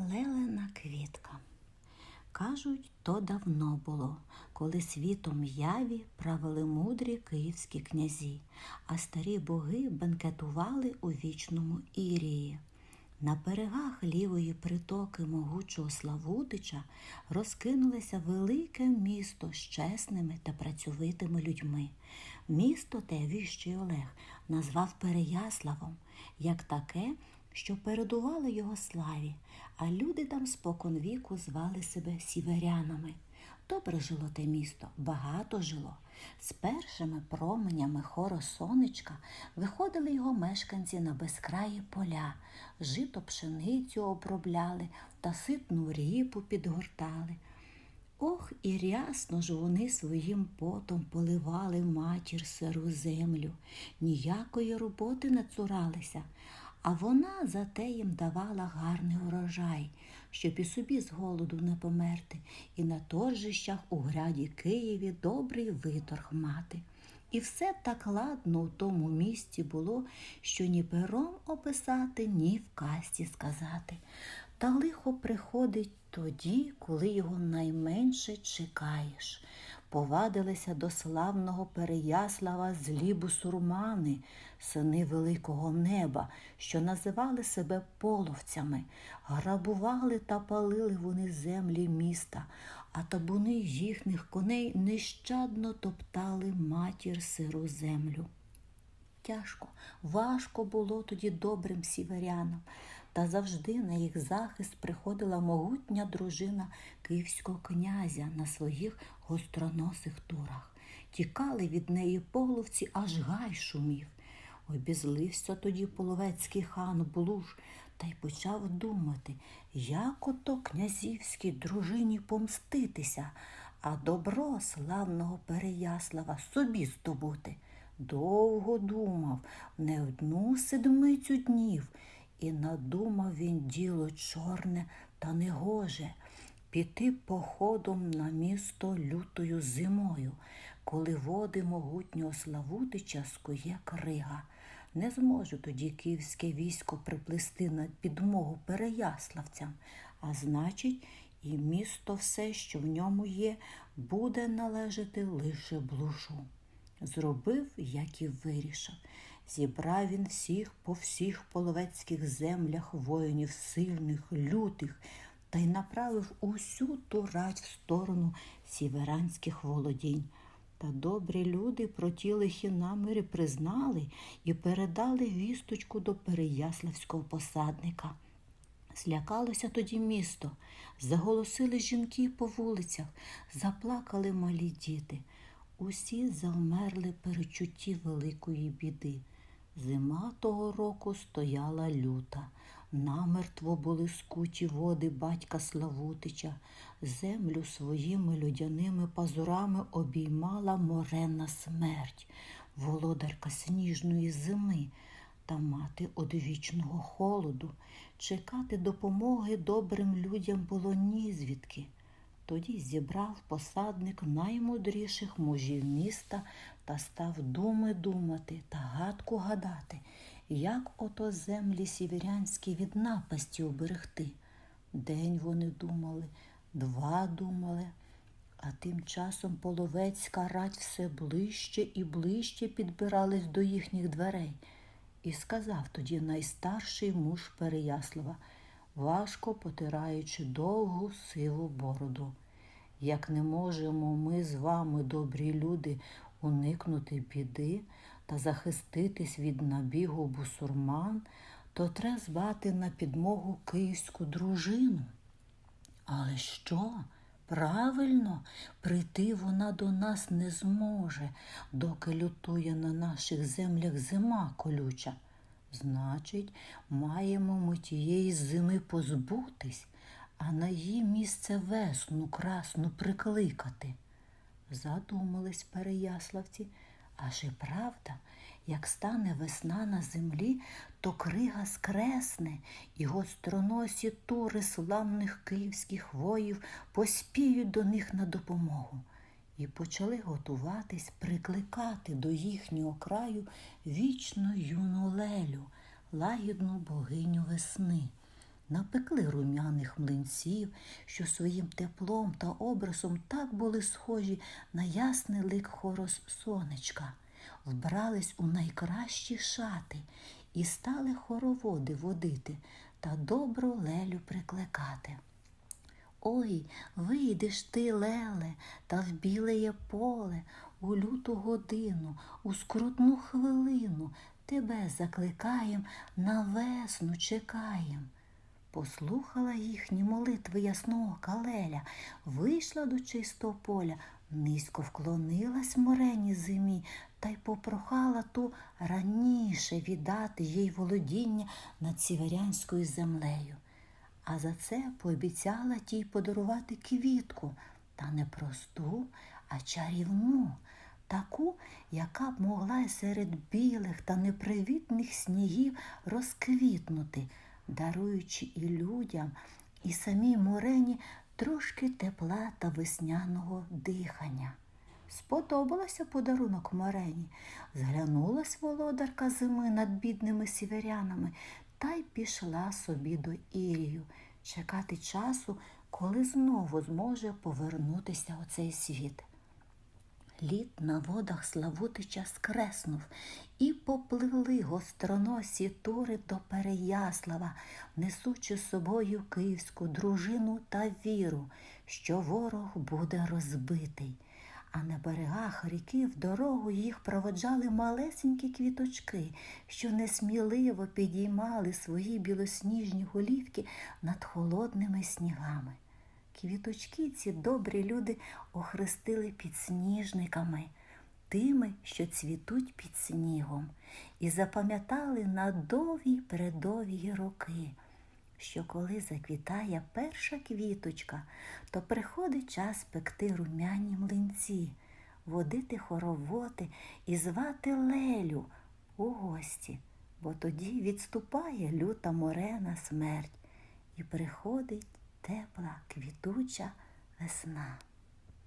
Лелена квітка. Кажуть, то давно було, коли світом яві правили мудрі київські князі, а старі боги бенкетували у вічному Ірії. На берегах лівої притоки могучого Славутича розкинулося велике місто з чесними та працьовитими людьми. Місто те віщий Олег назвав Переяславом, як таке, що передувало його славі, а люди там спокон віку звали себе сіверянами. Добре жило те місто, багато жило. З першими променями хору сонечка виходили його мешканці на безкраї поля, жито пшеницю обробляли та ситну ріпу підгортали. Ох, і рясно ж вони своїм потом поливали матір сиру землю, ніякої роботи не цуралися, а вона зате їм давала гарний урожай, щоб і собі з голоду не померти, і на торжищах у граді Києві добрий виторг мати. І все так ладно у тому місці було, що ні пером описати, ні в касті сказати. Та лихо приходить тоді, коли його найменше чекаєш. Повадилися до славного Переяслава злі бусурмани, сини великого неба, що називали себе половцями, грабували та палили вони землі міста, а табуни їхніх коней нещадно топтали матір сиру землю. Тяжко, важко було тоді добрим сіверянам, та завжди на їх захист приходила могутня дружина київського князя на своїх гостроносих турах. Тікали від неї половці, аж гай шумів. Обізлився тоді половецький хан Блуж та й почав думати, як ото князівській дружині помститися, а добро славного Переяслава собі здобути. Довго думав, не одну седмицю днів, і надумав він діло чорне та негоже піти походом на місто лютою зимою, коли води могутнього Славутича скує крига. Не зможе тоді київське військо приплисти на підмогу переяславцям, а значить, і місто все, що в ньому є, буде належати лише блужу. Зробив, як і вирішив. Зібрав він всіх по всіх половецьких землях воїнів сильних, лютих, та й направив усю ту рать в сторону сіверанських володінь. Та добрі люди про ті лихі наміри признали і передали вісточку до Переяславського посадника. Злякалося тоді місто, заголосили жінки по вулицях, заплакали малі діти. Усі завмерли перечутті великої біди. Зима того року стояла люта. Намертво були скуті води батька Славутича, землю своїми людяними пазурами обіймала моренна смерть, володарка сніжної зими та мати одвічного холоду. Чекати допомоги добрим людям було нізвідки. Тоді зібрав посадник наймудріших мужів міста та став думи думати та гадку гадати, як ото землі сіверянські від напасті уберегти. День вони думали, два думали, а тим часом половецька рать все ближче і ближче підбирались до їхніх дверей. І сказав тоді найстарший муж Переяслава, важко потираючи довгу сиву бороду. Як не можемо ми з вами, добрі люди, уникнути біди та захиститись від набігу бусурман, то треба звати на підмогу київську дружину. Але що? Правильно, прийти вона до нас не зможе, доки лютує на наших землях зима колюча. Значить, маємо ми тієї зими позбутись, а на її місце весну красну прикликати. Задумались переяславці, аж і правда, як стане весна на землі, то крига скресне, і гостроносі тури славних київських воїв поспіють до них на допомогу. І почали готуватись прикликати до їхнього краю вічну юну лелю, лагідну богиню весни. напекли рум'яних млинців, що своїм теплом та образом так були схожі на ясний лик хорос сонечка, вбрались у найкращі шати і стали хороводи водити та добру лелю прикликати. Ой, вийдеш ти, леле, та в білеє поле, у люту годину, у скрутну хвилину тебе закликаєм, на весну чекаєм. Послухала їхні молитви ясного калеля, вийшла до чистого поля, низько вклонилась морені зимі та й попрохала ту раніше віддати їй володіння над сіверянською землею. А за це пообіцяла тій подарувати квітку, та не просту, а чарівну, таку, яка б могла серед білих та непривітних снігів розквітнути, даруючи і людям, і самій морені трошки тепла та весняного дихання. Сподобалося подарунок Марені. Зглянулась володарка зими над бідними сіверянами та й пішла собі до Ірію чекати часу, коли знову зможе повернутися у цей світ. Лід на водах Славутича скреснув, і попливли гостроносі тури до Переяслава, несучи з собою київську дружину та віру, що ворог буде розбитий. А на берегах ріки в дорогу їх проводжали малесенькі квіточки, що несміливо підіймали свої білосніжні голівки над холодними снігами. Квіточки ці добрі люди охрестили підсніжниками, тими, що цвітуть під снігом, і запам'ятали на довгі передовгі роки, що коли заквітає перша квіточка, то приходить час пекти румяні млинці, водити хоровоти і звати Лелю у гості, бо тоді відступає люта морена смерть і приходить тепла, квітуча весна.